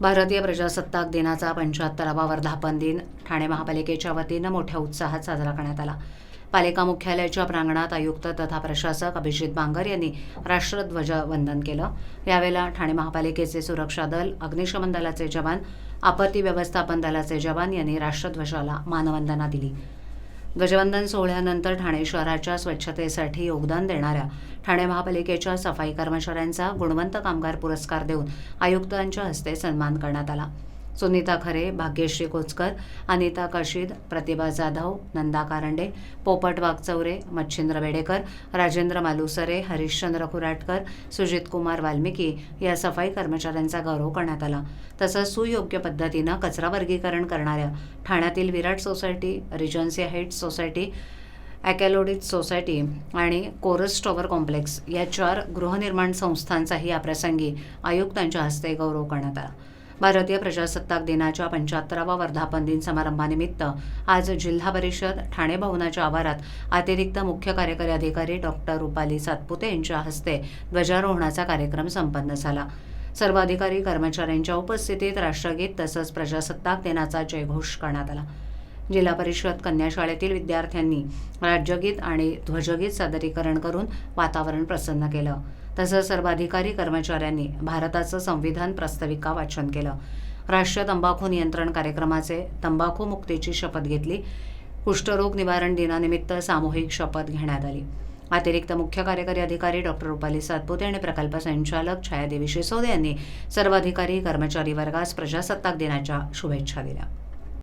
भारतीय प्रजासत्ताक दिनाचा पंच्याहत्तरावा वर्धापन दिन. ठाणे महापालिकेच्या वतीनं मोठ्या उत्साहात साजरा करण्यात आला. पालिका मुख्यालयाच्या प्रांगणात आयुक्त तथा प्रशासक अभिजित बांगर यांनी राष्ट्रध्वज वंदन केलं. यावेळेला ठाणे महापालिकेचे सुरक्षा दल अग्निशमन दलाचे जवान आपत्ती व्यवस्थापन दलाचे जवान यांनी राष्ट्रध्वजाला मानवंदना दिली. ध्वजवंदन सोहळ्यानंतर ठाणे शहराच्या स्वच्छतेसाठी योगदान देणाऱ्या ठाणे महापालिकेच्या सफाई कर्मचाऱ्यांचा गुणवंत कामगार पुरस्कार देऊन आयुक्तांच्या हस्ते सन्मान करण्यात आला. सुनीता खरे भाग्यश्री कोचकर अनिता कशीद प्रतिभा जाधव नंदा कारंडे पोपट वागचौरे मच्छिंद्र बेडेकर राजेंद्र मालुसरे हरिश्चंद्र खुराटकर सुजित कुमार वाल्मिकी या सफाई कर्मचाऱ्यांचा गौरव करण्यात आला. तसंच सुयोग्य पद्धतीनं कचरा वर्गीकरण करणाऱ्या ठाण्यातील Virat society regency heights society ॲकॅलोडिट society आणि कोरस टॉवर कॉम्प्लेक्स या चार गृहनिर्माण संस्थांचाही याप्रसंगी आयुक्तांच्या हस्ते गौरव करण्यात आला. भारतीय प्रजासत्ताक दिनाच्या पंच्याहत्तरावा वर्धापन दिन समारंभानिमित्त आज जिल्हा परिषद ठाणे भवनाच्या आवारात अतिरिक्त मुख्य कार्यकारी अधिकारी डॉक्टर रुपाली सातपुते यांच्या हस्ते ध्वजारोहणाचा कार्यक्रम संपन्न झाला. सर्व अधिकारी कर्मचाऱ्यांच्या उपस्थितीत राष्ट्रगीत तसंच प्रजासत्ताक दिनाचा जयघोष करण्यात आला. जिल्हा परिषद कन्या शाळेतील विद्यार्थ्यांनी राज्यगीत आणि ध्वजगीत सादरीकरण करून वातावरण प्रसन्न केलं. तसंच सर्वाधिकारी कर्मचाऱ्यांनी भारताचं संविधान प्रस्ताविका वाचन केलं. राष्ट्रीय तंबाखू नियंत्रण कार्यक्रमाचे तंबाखू मुक्तीची शपथ घेतली. कुष्ठरोग निवारण दिनानिमित्त सामूहिक शपथ घेण्यात आली. अतिरिक्त मुख्य कार्यकारी अधिकारी डॉक्टर रुपाली सातपुते आणि प्रकल्प संचालक छायादेवी शिसोदे यांनी सर्व अधिकारी कर्मचारी वर्गास प्रजासत्ताक दिनाच्या शुभेच्छा दिल्या.